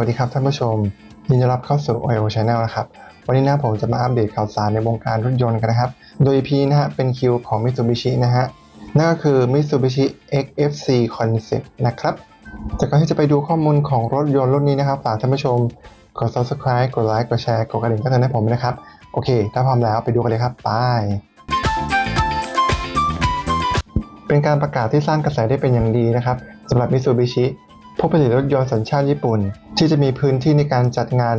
วัสดีครับท่านผู้ชมยินดีต้อนรับเข้าสู่ OIO Channel นะครับ วันนี้นะผมจะมาอัปเดตข่าวสารในวงการรถยนต์กันนะครับ โดย EP นะฮะเป็นคิวของ Mitsubishi นะฮะ นั่นก็คือ Mitsubishi XFC Concept นะครับ จากการที่จะไปดูข้อมูลของรถยนต์รุ่นนี้นะครับฝากท่านผู้ชมกด subscribe กดไลค์กดแชร์กดกระดิ่งก็จะให้ผมนะครับ โอเค ถ้าพร้อมแล้วไปดูกันเลยครับไปเป็นการประกาศที่สร้างกระแสได้เป็นอย่างดีนะครับสำหรับ Mitsubishi ผู้ผลิตรถยนต์สัญชาติญี่ปุ่น ที่จะมีพื้นที่ในการจัดงาน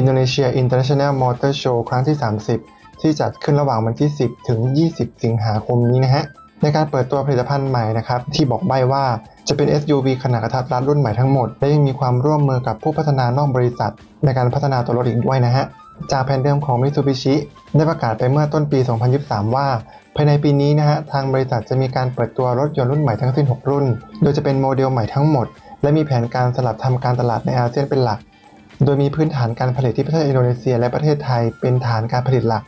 Indonesia International Motor Show ครั้งที่ 30 ที่จัดขึ้นระหว่างวันที่ 10 ถึง 20 สิงหาคมนี้นะฮะในการเปิดตัวผลิตภัณฑ์ใหม่นะครับที่บอกใบ้ว่าจะเป็น SUV ขนาดกระทัดรัดรุ่นใหม่ทั้งหมด และยังมีความร่วมมือกับผู้พัฒนานอกบริษัท ในการพัฒนาตัวรถอีกด้วยนะฮะจากแผนเดิมของ Mitsubishi ได้ประกาศไปเมื่อต้นปี 2023 ว่า ภายในปีนี้นะฮะทางบริษัทจะมีการเปิดตัวรถยนต์รุ่นใหม่ทั้งสิ้น 6 รุ่น โดยจะเป็นโมเดลใหม่ทั้งหมด และมีแผนการสลับทำการตลาดในอาเซียนเป็นหลัก โดยมีพื้นฐานการผลิตที่ประเทศอินโดนีเซีย และประเทศไทยเป็นฐานการผลิตหลัก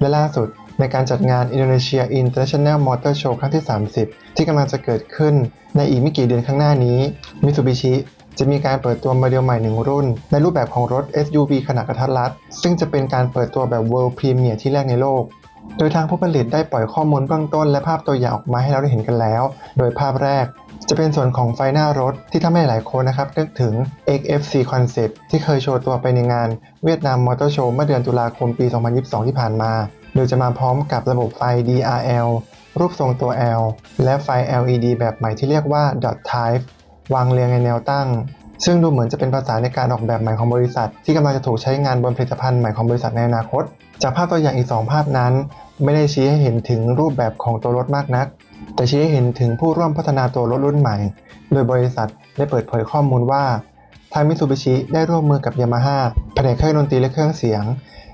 และล่าสุดในการจัดงาน Indonesia International Motor Show ครั้งที่ 30 ที่กำลังจะเกิดขึ้นในอีกไม่กี่เดือนข้างหน้านี้ Mitsubishi จะมีการเปิดตัวโมเดลใหม่หนึ่งรุ่น ในรูปแบบของรถ SUV ขนาดกระทัดรัด ซึ่งจะเป็นการเปิดตัวแบบ World Premiere ที่แรกในโลก โดยทางผู้ผลิตได้ปล่อยข้อมูลเบื้องต้นและภาพตัวอย่างออกมาให้เราได้เห็นกันแล้ว โดยภาพแรก จะเป็นส่วนของไฟหน้ารถที่ทำให้หลายคนนะครับนึกถึง XFC Concept ที่เคยโชว์ตัวไปในงานเวียดนามมอเตอร์โชว์เมื่อเดือนตุลาคมปี 2022 ที่ผ่านมา โดยจะมาพร้อมกับระบบไฟ DRL รูปทรงตัว L และไฟ LED แบบใหม่ที่เรียกว่า Dot Type วางเรียงในแนวตั้ง ซึ่งดูเหมือนจะเป็นภาษาในการออกแบบใหม่ของบริษัท ที่กำลังจะถูกใช้งานบนผลิตภัณฑ์ใหม่ของบริษัทในอนาคต จากภาพตัวอย่างอีก 2 ภาพนั้น ไม่ได้ชี้ให้เห็นถึงรูปแบบของตัวรถมากนัก แต่ชี้ให้เห็นถึงผู้ร่วมพัฒนาตัวรถรุ่นใหม่ โดยบริษัทได้เปิดเผยข้อมูลว่า ทางมิ t ซูบิชิได้ร่วมมือกับยามาฮ่าแผนกเครื่องดนตรีและเครื่องเสียง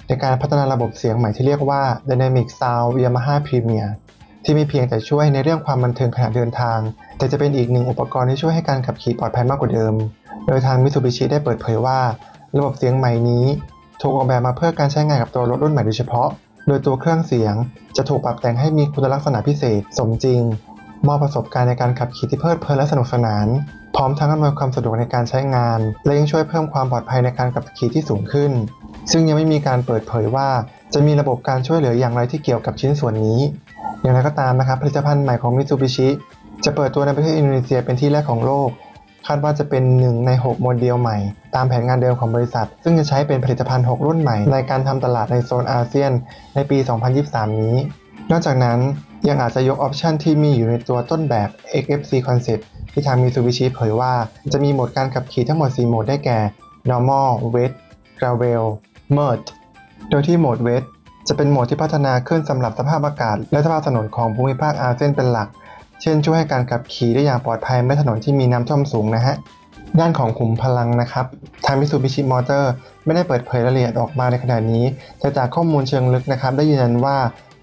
ในการพัฒนาระบบเสียงใหม่ที่เรียกว่า Dynamic Sound Yamaha Premier ที่ไม่เพียงแต่ช่วยในเรื่องความบันเทิงขณะเดินทาง แต่จะเป็นอีกหนึ่งอุปกรณ์ที่ช่วยให้การขับขี่ปลอดภัยมากกว่าเดิม โดยทางมิ t ซูบิชิได้เปิดเผยว่า ระบบเสียงใหม่นี้ถูกออกแบบมาเพื่อการใช้งานกับตัวรถรุ่นใหม่โดยเฉพาะ โดยตัวเครื่องเสียงจะถูกปรับแต่งให้มีคุณลักษณะพิเศษ สมจริง มอบประสบการณ์ในการขับขี่ที่เพลิดเพลินและสนุกสนาน พร้อมทั้งอำนวยความสะดวกในการใช้งาน และยังช่วยเพิ่มความปลอดภัยในการขับขี่ที่สูงขึ้น ซึ่งยังไม่มีการเปิดเผยว่าจะมีระบบการช่วยเหลืออย่างไรที่เกี่ยวกับชิ้นส่วนนี้ อย่างไรก็ตามนะครับผลิตภัณฑ์ใหม่ของ Mitsubishi จะเปิดตัวในประเทศอินโดนีเซียเป็นที่แรกของโลก คาดว่าจะเป็นหนึ่งใน 6 โมเดลใหม่ ตามแผนงานเดิมของบริษัท ซึ่งจะใช้เป็นผลิตภัณฑ์ 6 รุ่นใหม่ ในการทำตลาดในโซนอาเซียน ในปี 2023 นี้ นอกจากนั้นยังอาจจะยกออปชันที่มีอยู่ในตัวต้นแบบ XFC Concept ที่ทาง Mitsubishi เผยว่า จะมีโหมดการขับขี่ทั้งหมด 4 โหมดได้แก่ Normal, Wet, Gravel, Merge โดยที่โหมด Wet จะเป็นโหมดที่พัฒนาขึ้นสำหรับสภาพอากาศ และสภาพถนนของภูมิภาคอาเซียนเป็นหลัก เช่นช่วยให้การขับขี่ได้อย่างปลอดภัยเมื่อถนนที่มีน้ำท่วมสูงนะฮะ ด้านของขุมพลังนะครับ ทาง Mitsubishi Motor ไม่ได้เปิดเผยรายละเอียดออกมาในขณะนี้ แต่จากข้อมูลเชิงลึกนะครับ ได้ยืนยันว่า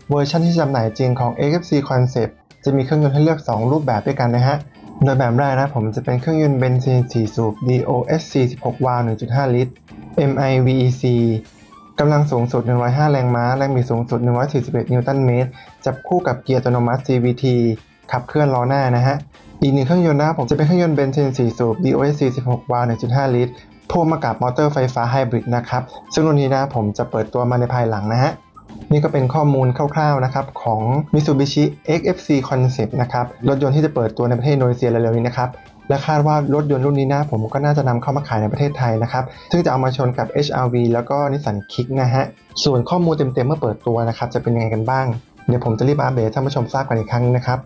เวอร์ชันที่จำหน่ายจริงของ XFC Concept จะมีเครื่องยนต์ให้เลือก 2 รูปแบบด้วยกันนะฮะ โดยแบบแรกนะผมจะเป็นเครื่องยนต์เบนซิน 4 สูบ DOSC 16 วาล์ว 1.5 ลิตร MIVEC กำลังสูงสุด 105 แรงม้า แรงบิดสูงสุด 141 นิวตันเมตร จับคู่กับเกียร์อัตโนมัติ CVT ขับเคลื่อนล้อหน้านะฮะ อีกหนึ่งเครื่องยนต์นะครับผมจะเป็นเครื่องยนต์เบนซิน4สูบ DOSC 16วาล์ว1.5 ลิตรพ่วงมากับมอเตอร์ไฟฟ้าไฮบริดนะครับ ซึ่งรุ่นนี้นะผมจะเปิดตัวมาในภายหลังนะฮะนี่ก็เป็นข้อมูลคร่าวๆนะครับของ Mitsubishi XFC Concept นะครับรถยนต์ที่จะเปิดตัวในประเทศอินโดนีเซียเร็วๆนี้นะครับและคาดว่ารถยนต์รุ่นนี้นะผมก็น่าจะนำเข้ามาขายในประเทศไทยนะครับซึ่งจะเอามาชนกับ HRV แล้วก็นิสสันคิกนะฮะส่วนข้อมูลเต็มๆเมื่อเปิดตัวนะครับจะเป็นยังไงกันบ้าง เดี๋ยวผมจะรีบอัปเดตท่านผู้ชมทราบกันอีกครั้งนะครับ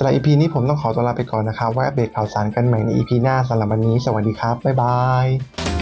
สำหรับ EP นี้ผมต้องขอตัวลาไปก่อนนะครับไว้อัปเดตข่าวสารกันใหม่ใน EP หน้าสำหรับวันนี้ สวัสดีครับ บ๊ายบาย